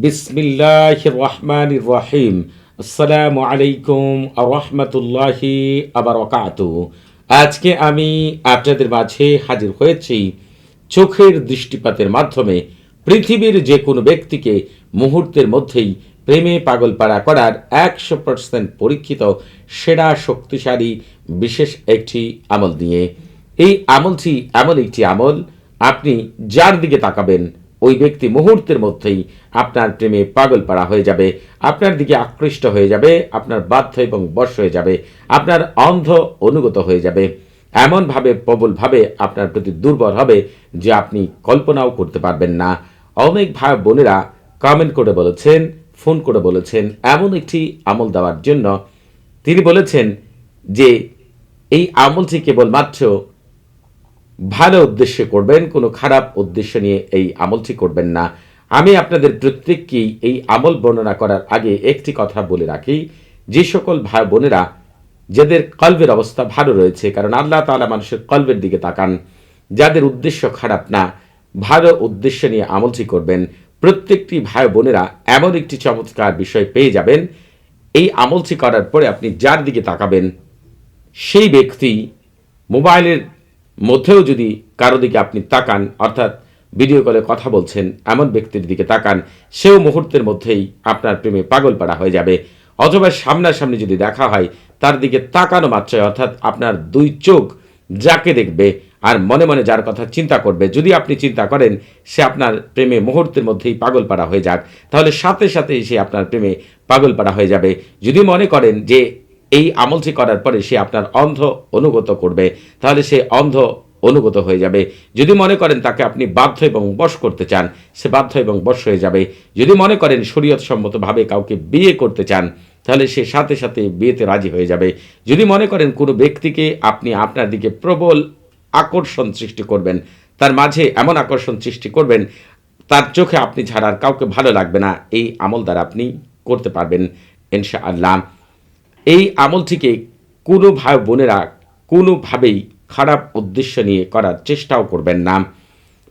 বিসমিল্লাহ রহমান রহিম আসসালামু আলাইকুম রহমতুল্লাহি আবরকাত। আজকে আমি আপনাদের মাঝে হাজির হয়েছি চোখের দৃষ্টিপাতের মাধ্যমে পৃথিবীর যে কোনো ব্যক্তিকে মুহূর্তের মধ্যেই প্রেমে পাগলপাড়া করার একশো পার্সেন্ট পরীক্ষিত, সেরা, শক্তিশালী, বিশেষ একটি আমল নিয়ে। এই আমলটি এমন একটি আমল, আপনি যার দিকে তাকাবেন ওই ব্যক্তি মুহূর্তের মধ্যেই আপনার প্রেমে পাগল পাড়া হয়ে যাবে, আপনার দিকে আকৃষ্ট হয়ে যাবে, আপনার বাধ্য এবং বশ হয়ে যাবে, আপনার অন্ধ অনুগত হয়ে যাবে। এমনভাবে, প্রবলভাবে আপনার প্রতি দুর্বল হবে যে আপনি কল্পনাও করতে পারবেন না। অনেক ভাই বোনেরা কমেন্ট করে বলেছেন ফোন করে বলেছেন, এমন একটি আমল দেওয়ার জন্য। তিনি বলেছেন যে, এই আমলটি কেবলমাত্র ভালো উদ্দেশ্যে করবেন, কোনো খারাপ উদ্দেশ্য নিয়ে এই আমলটি করবেন না। আমি আপনাদের প্রত্যেককেই এই আমল বর্ণনা করার আগে একটি কথা বলে রাখি। যে সকল ভাই বোনেরা, যাদের কলবের অবস্থা ভালো রয়েছে, কারণ আল্লাহ তাআলা মানুষের কলবের দিকে তাকান, যাদের উদ্দেশ্য খারাপ না, ভালো উদ্দেশ্য নিয়ে আমলটি করবেন। প্রত্যেকটি ভাই বোনেরা এমন একটি চমৎকার বিষয় পেয়ে যাবেন, এই আমলটি করার পরে আপনি যার দিকে তাকাবেন, সেই ব্যক্তি মোবাইলের মধ্যেও যদি কারও দিকে আপনি তাকান, অর্থাৎ ভিডিও কলে কথা বলছেন, এমন ব্যক্তির দিকে তাকান, সেও মুহূর্তের মধ্যেই আপনার প্রেমে পাগল পাড়া হয়ে যাবে। অথবা সামনাসামনি যদি দেখা হয়, তার দিকে তাকানো মাত্রায় অর্থাৎ আপনার দুই চোখ যাকে দেখবে আর মনে মনে যার কথা চিন্তা করবে, যদি আপনি চিন্তা করেন, সে আপনার প্রেমে মুহূর্তের মধ্যেই পাগল পাড়া হয়ে যাক, তাহলে সাথে সাথে সে আপনার প্রেমে পাগল পাড়া হয়ে যাবে। যদি মনে করেন যে এই আমলটি করার পরে সে আপনার অন্ধ অনুগত করবে, তাহলে সে অন্ধ অনুগত হয়ে যাবে। যদি মনে করেন তাকে আপনি বাধ্য এবং বশ করতে চান, সে বাধ্য এবং বশ হয়ে যাবে। যদি মনে করেন শরীয়ত সম্মতভাবে কাউকে বিয়ে করতে চান, তাহলে সে সাথে সাথে বিয়েতে রাজি হয়ে যাবে। যদি মনে করেন কোনো ব্যক্তিকে আপনি আপনার দিকে প্রবল আকর্ষণ সৃষ্টি করবেন, তার মাঝে এমন আকর্ষণ সৃষ্টি করবেন, তার চোখে আপনি ছাড়ার কাউকে ভালো লাগবে না, এই আমল দ্বারা আপনি করতে পারবেন ইনশা আল্লাহ এই আমলটিকে কোনো ভাই বোনেরা কোনোভাবেই খারাপ উদ্দেশ্য নিয়ে করার চেষ্টাও করবেন না।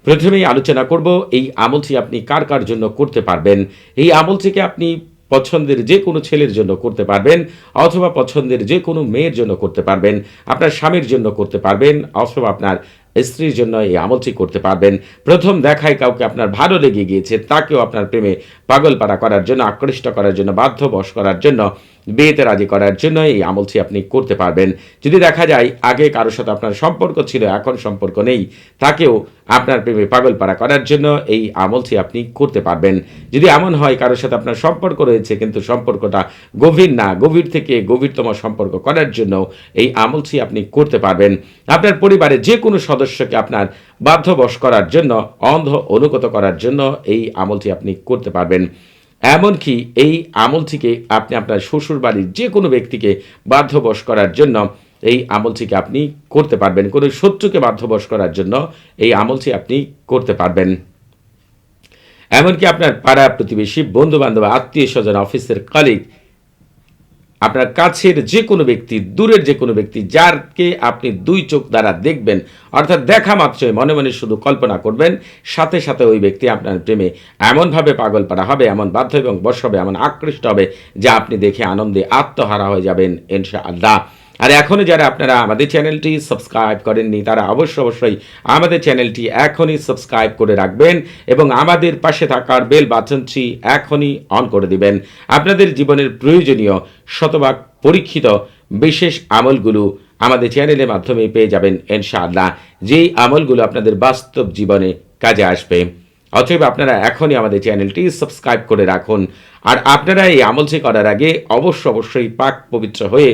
প্রথমেই আলোচনা করব এই আমলটি আপনি কার কার জন্য করতে পারবেন? এই আমলটিকে আপনি পছন্দের যে কোনো ছেলের জন্য করতে পারবেন অথবা পছন্দের যে কোনো মেয়ের জন্য করতে পারবেন, আপনার স্বামীর জন্য করতে পারবেন অথবা আপনার স্ত্রীর জন্য এই আমলটি করতে পারবেন। প্রথম দেখায় কাউকে আপনার ভালো লেগে গিয়েছে, তাকেও আপনার প্রেমে পাগলপাড়া করার জন্য, আকৃষ্ট করার জন্য, বাধ্যবশ করার জন্য, বিয়েতে রাজি করার জন্য এই আমলটি আপনি করতে পারবেন। যদি দেখা যায় আগে কারোর সাথে আপনার সম্পর্ক ছিল, এখন সম্পর্ক নেই, তাকেও আপনার প্রেমে পাগলপাড়া করার জন্য এই আমলটি আপনি করতে পারবেন। যদি এমন হয় কারোর সাথে আপনার সম্পর্ক রয়েছে, কিন্তু সম্পর্কটা গভীর না, গভীর থেকে গভীরতম সম্পর্ক করার জন্য এই আমলটি আপনি করতে পারবেন। আপনার পরিবারে যে কোনো সদস্যকে আপনার বাধ্যবশ করার জন্য, অন্ধ অনুগত করার জন্য এই আমলটি আপনি করতে পারবেন। এমনকি এই আমলটিকে আপনি আপনার শ্বশুর বাড়ির যে কোনো ব্যক্তিকে বাধ্যবশ করার জন্য এই আমলটিকে আপনি করতে পারবেন। কোনো শত্রুকে বাধ্যবশ করার জন্য এই আমলটি আপনি করতে পারবেন। এমনকি আপনার পাড়া প্রতিবেশী বন্ধু বান্ধব আত্মীয় স্বজন অফিসের কলিগ আপনার কাছের যে কোনো ব্যক্তি, দূরের যে কোনো ব্যক্তি, যারকে আপনি দুই চোখ দ্বারা দেখবেন, অর্থাৎ দেখা মাত্রই মনে মনে শুধু কল্পনা করবেন, সাথে সাথে ওই ব্যক্তি আপনার প্রেমে এমনভাবে পাগল পাড়া হবে, এমন বাধ্য এবং বশ হবে, এমন আকৃষ্ট হবে, যা আপনি দেখে আনন্দে আত্মহারা হয়ে যাবেন ইনশা আল্লাহ আর এখনও যারা আপনারা আমাদের চ্যানেলটি সাবস্ক্রাইব করেননি, তারা অবশ্য অবশ্যই আমাদের চ্যানেলটি এখনই সাবস্ক্রাইব করে রাখবেন এবং আমাদের পাশে থাকার বেল বাটনটি এখনই অন করে দিবেন। আপনাদের জীবনের প্রয়োজনীয় শতভাগ পরীক্ষিত বিশেষ আমলগুলো আমাদের চ্যানেলের মাধ্যমে পেয়ে যাবেন ইনশাআল্লাহ। যেই আমলগুলো আপনাদের বাস্তব জীবনে কাজে আসবে। অতএব আপনারা এখনই আমাদের চ্যানেলটি সাবস্ক্রাইব করে রাখুন। আর আপনারা এই আমলটি করার আগে অবশ্য অবশ্যই পাক পবিত্র হয়ে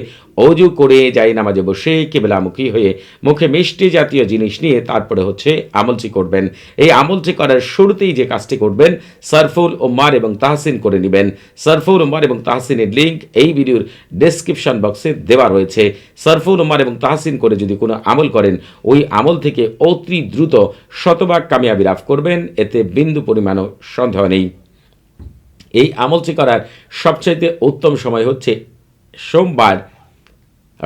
অজু করে যাই নামাজে বসে কেবলামুখী হয়ে মুখে মিষ্টি জাতীয় জিনিস নিয়ে তারপরে হচ্ছে আমলটি করবেন। এই আমলটি করার শুরুতেই যে কাজটি করবেন, সারফুল ওমার এবং তাহসিন করে নেবেন। সারফুল ওমার এবং তাহসিনের লিঙ্ক এই ভিডিওর ডেসক্রিপশন বক্সে দেওয়া রয়েছে। সারফুল ওমার এবং তাহসিন করে যদি কোনো আমল করেন, ওই আমল থেকে অতি দ্রুত শতভাগ কামিয়াবি লাভ করবেন, এতে বিন্দু পরিমাণও সন্দেহ নেই। এই আমলটি করার সবচাইতে উত্তম সময় হচ্ছে সোমবার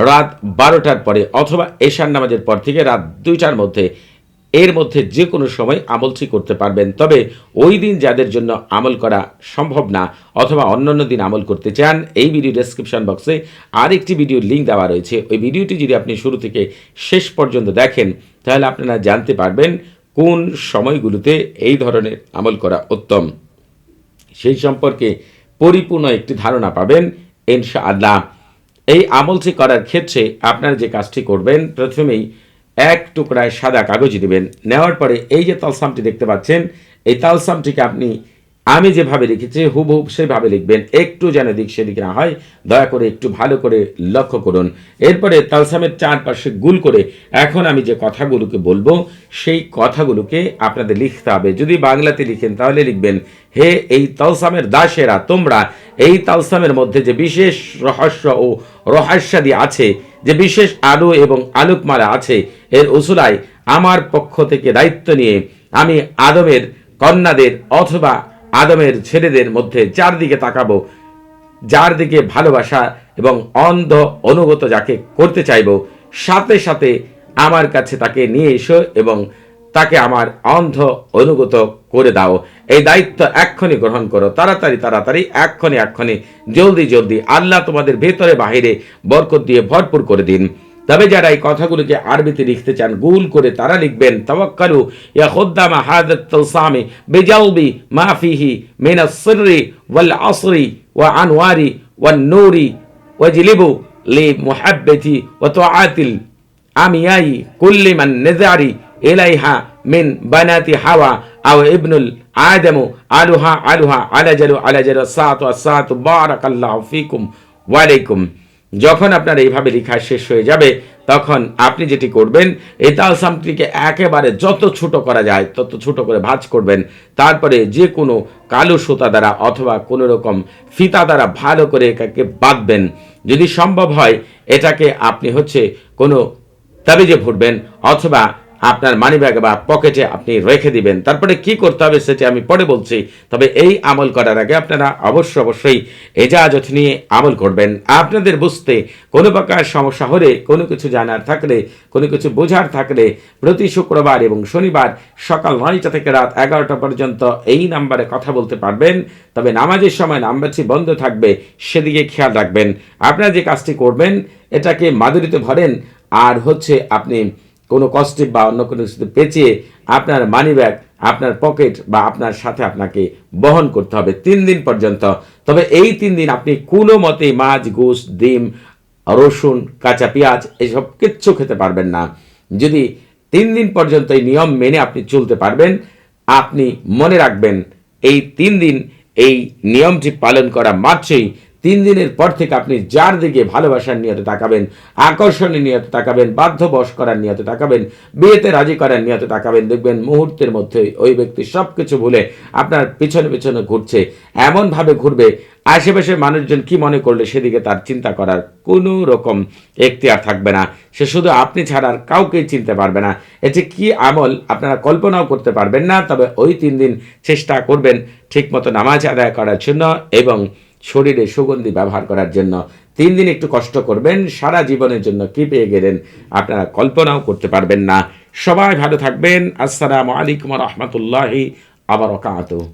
রাত বারোটার পরে অথবা এশার নামাজের পর থেকে রাত দুইটার মধ্যে। এর মধ্যে যে কোনো সময় আমলটি করতে পারবেন। তবে ওই দিন যাদের জন্য আমল করা সম্ভব না অথবা অন্যান্য দিন আমল করতে চান, এই ভিডিও ডেসক্রিপশন বক্সে আরেকটি ভিডিওর লিঙ্ক দেওয়া রয়েছে। ওই ভিডিওটি যদি আপনি শুরু থেকে শেষ পর্যন্ত দেখেন, তাহলে আপনারা জানতে পারবেন কোন সময়গুলোতে এই ধরনের আমল করা উত্তম। সেই সম্পর্কে পরিপূর্ণ একটি ধারণা পাবেন ইনশাআল্লাহ। এই আমলটি করার ক্ষেত্রে আপনার যে কাজটি করবেন, প্রথমেই এক টুকরায় সাদা কাগজ নেবেন নেওয়ার পরে এই যে তালসামটি দেখতে পাচ্ছেন, এই তালসামটিকে আপনি আমি যেভাবে লিখেছি হুবহুব সেভাবে লিখবেন। একটু যেন দিক সেদিক না হয়, দয়া করে একটু ভালো করে লক্ষ্য করুন। এরপরে তালসামের চারপাশে গুল করে এখন আমি যে কথাগুলোকে বলব, সেই কথাগুলোকে আপনাদের লিখতে হবে। যদি বাংলাতে লিখেন, তাহলে লিখবেন, হে, এই তালসামের দাসেরা, তোমরা এই তালসামের মধ্যে যে বিশেষ রহস্য ও রহস্যাদি আছে, যে বিশেষ আলো এবং আলোকমালা আছে, এর উসুলায় আমার পক্ষ থেকে দায়িত্ব নিয়ে আমি আদমের কন্যাদের অথবা আদমের ছেলেদের মধ্যে চারদিকে তাকাবো, যার দিকে ভালোবাসা এবং অন্ধ অনুগত যাকে করতে চাইব, সাথে সাথে আমার কাছে তাকে নিয়ে এসো এবং তাকে আমার অন্ধ অনুগত করে দাও। এই দায়িত্ব এক্ষণে গ্রহণ করো। তাড়াতাড়ি তাড়াতাড়ি এক্ষণে এক্ষণে জলদি জলদি। আল্লাহ তোমাদের ভেতরে বাহিরে বরকত দিয়ে ভরপুর করে দিন। তবে যারা এই কথাগুলোকে আরবিতে লিখতে চান গুল করে তারা লিখবেন তাওয়াক্কালু ইয়া খুদ্দামা হাদাত তালসামি বিজালবি মা ফিহি মিন আস-সিররি ওয়াল আসরি ওয়া আনওয়ারি ওয়ান নূরি ওয়াজলিবু লি মুহাব্বতি ওয়া তুআতিল আমিয়াই কুল্লি মান নাজারি ইলাইহা মিন বানাতি হাওয়া আও ইবনুল আদমু আলুহা আলুহা আলাজালু আলাজালু সাতু সাতু বারাকাল্লাহু ফিকুম ওয়া আলাইকুম যখন আপনার এইভাবে লেখা শেষ হয়ে যাবে, তখন আপনি যেটি করবেন, এতাল সামটিকে একেবারে যত ছোট করা যায়, তত ছোট করে ভাঁজ করবেন। তারপরে যে কোনো কালো সুতা দ্বারা অথবা কোনো রকম ফিতা দ্বারা ভালো করে এটাকে বাঁধবেন। যদি সম্ভব হয়, এটাকে আপনি হচ্ছে কোনো তাবিজে ভরবেন অথবা আপনার মানিব্যাগ বা পকেটে আপনি রেখে দিবেন। তারপরে কি করতে হবে সেটি আমি পরে বলছি। তবে এই আমল করার আগে আপনারা অবশ্য অবশ্যই এজাজত নিয়ে আমল করবেন। আপনাদের বুঝতে কোনো প্রকার সমস্যা হলে, কোনো কিছু জানার থাকলে, কোনো কিছু বোঝার থাকলে প্রতি শুক্রবার এবং শনিবার সকাল নয়টা থেকে রাত এগারোটা পর্যন্ত এই নাম্বারে কথা বলতে পারবেন। তবে নামাজের সময় নাম্বারটি বন্ধ থাকবে, সেদিকে খেয়াল রাখবেন। আপনারা যে কাজটি করবেন, এটাকে মাদুরিতে ভরেন। আর হচ্ছে আপনি কোনো কস্টিপ বা অন্য কোনো কিছুতে পেঁচিয়ে আপনার মানি ব্যাগ আপনার পকেট বা আপনার সাথে আপনাকে বহন করতে হবে তিন দিন পর্যন্ত। তবে এই তিন দিন আপনি কোনো মতেই মাছ গোস ডিম, রসুন, কাঁচা পেঁয়াজ এসব কিচ্ছু খেতে পারবেন না। যদি তিন দিন পর্যন্ত এই নিয়ম মেনে আপনি চলতে পারবেন, আপনি মনে রাখবেন এই তিন দিন এই নিয়মটি পালন করা মাত্রই তিন দিনের পর থেকে আপনি যার দিকে ভালোবাসার নিয়তে তাকাবেন, আকর্ষণের নিয়তে তাকাবেন বাধ্য বশ করার নিয়তে তাকাবেন, বিয়েতে রাজি করার নিয়তে তাকাবেন, দেখবেন মুহূর্তের মধ্যে ওই ব্যক্তি সব কিছু ভুলে আপনার পিছনে পিছনে ঘুরছে, এমনভাবে ঘুরবে, আশেপাশের মানুষজন কি মনে করলে সেদিকে তার চিন্তা করার কোনো রকম এখতিয়ার থাকবে না। সে শুধু আপনি ছাড়া আর কাউকেই চিনতে পারবে না। এতে কি আমল আপনারা কল্পনাও করতে পারবেন না, তবে ওই তিন দিন চেষ্টা করবেন, ঠিকমতো নামাজ আদায় করার জন্য এবং শরীরে সুগন্ধি ব্যবহার করার জন্য তিন দিন একটু কষ্ট করবেন, সারা জীবনের জন্য কি পেয়ে গেলেন আপনারা কল্পনাও করতে পারবেন না। সবাই ভালো থাকবেন। আসসালামু আলাইকুম রহমতুল্লাহি আবার